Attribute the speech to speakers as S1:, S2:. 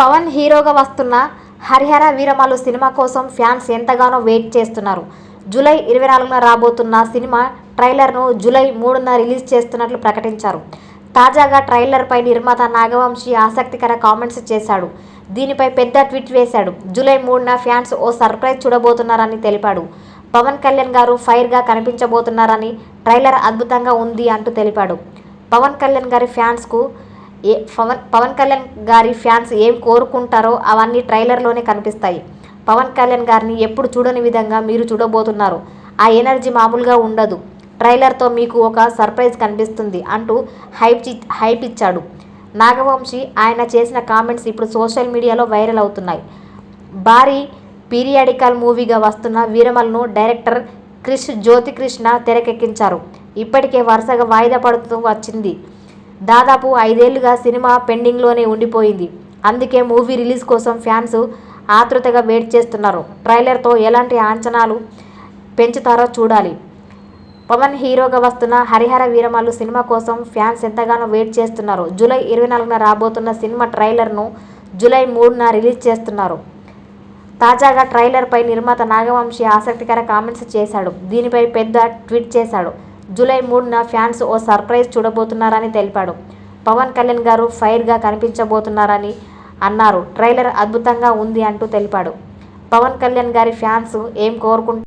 S1: పవన్ హీరోగా వస్తున్న హరిహర వీరమాలు సినిమా కోసం ఫ్యాన్స్ ఎంతగానో వెయిట్ చేస్తున్నారు. జూలై ఇరవై నాలుగున రాబోతున్న సినిమా ట్రైలర్ను జూలై మూడున రిలీజ్ చేస్తున్నట్లు ప్రకటించారు. తాజాగా ట్రైలర్పై నిర్మాత నాగవంశి ఆసక్తికర కామెంట్స్ చేశాడు. దీనిపై పెద్ద ట్వీట్ వేశాడు. జూలై మూడున ఫ్యాన్స్ ఓ సర్ప్రైజ్ చూడబోతున్నారని తెలిపాడు. పవన్ కళ్యాణ్ గారు ఫైర్గా కనిపించబోతున్నారని ట్రైలర్ అద్భుతంగా ఉంది అంటూ తెలిపాడు. పవన్ కళ్యాణ్ గారి ఫ్యాన్స్కు ఏ పవన్ పవన్ కళ్యాణ్ గారి ఫ్యాన్స్ ఏం కోరుకుంటారో అవన్నీ ట్రైలర్లోనే కనిపిస్తాయి. పవన్ కళ్యాణ్ గారిని ఎప్పుడు చూడని విధంగా మీరు చూడబోతున్నారు. ఆ ఎనర్జీ మామూలుగా ఉండదు. ట్రైలర్తో మీకు ఒక సర్ప్రైజ్ కనిపిస్తుంది అంటూ హైప్ చి- హైప్ ఇచ్చాడు. నాగవంశి ఆయన చేసిన కామెంట్స్ ఇప్పుడు సోషల్ మీడియాలో వైరల్ అవుతున్నాయి. భారీ పీరియాడికల్ మూవీగా వస్తున్న వీరమల్ను డైరెక్టర్ క్రిష్ జ్యోతికృష్ణ తెరకెక్కించారు. ఇప్పటికే వరుసగా వాయిదా పడుతూ వచ్చింది. దాదాపు ఐదేళ్ళుగా సినిమా పెండింగ్లోనే ఉండిపోయింది. అందుకే మూవీ రిలీజ్ కోసం ఫ్యాన్స్ ఆతృతగా వెయిట్ చేస్తున్నారు. ట్రైలర్తో ఎలాంటి అంచనాలు పెంచుతారో చూడాలి. పవన్ హీరోగా వస్తున్న హరిహర వీరమల్లు సినిమా కోసం ఫ్యాన్స్ ఎంతగానో వెయిట్ చేస్తున్నారు. జూలై ఇరవై నాలుగున రాబోతున్న సినిమా ట్రైలర్ను జూలై మూడున రిలీజ్ చేస్తున్నారు. తాజాగా ట్రైలర్పై నిర్మాత నాగవంశి ఆసక్తికర కామెంట్స్ చేశాడు. దీనిపై పెద్ద ట్వీట్ చేశాడు. జూలై మూడున ఫ్యాన్స్ ఓ సర్ప్రైజ్ చూడబోతున్నారని తెలిపాడు. పవన్ కళ్యాణ్ గారు ఫైర్గా కనిపించబోతున్నారని అన్నారు. ట్రైలర్ అద్భుతంగా ఉంది అంటూ తెలిపాడు. పవన్ కళ్యాణ్ గారి ఫ్యాన్స్ ఏం కోరుకుంటారు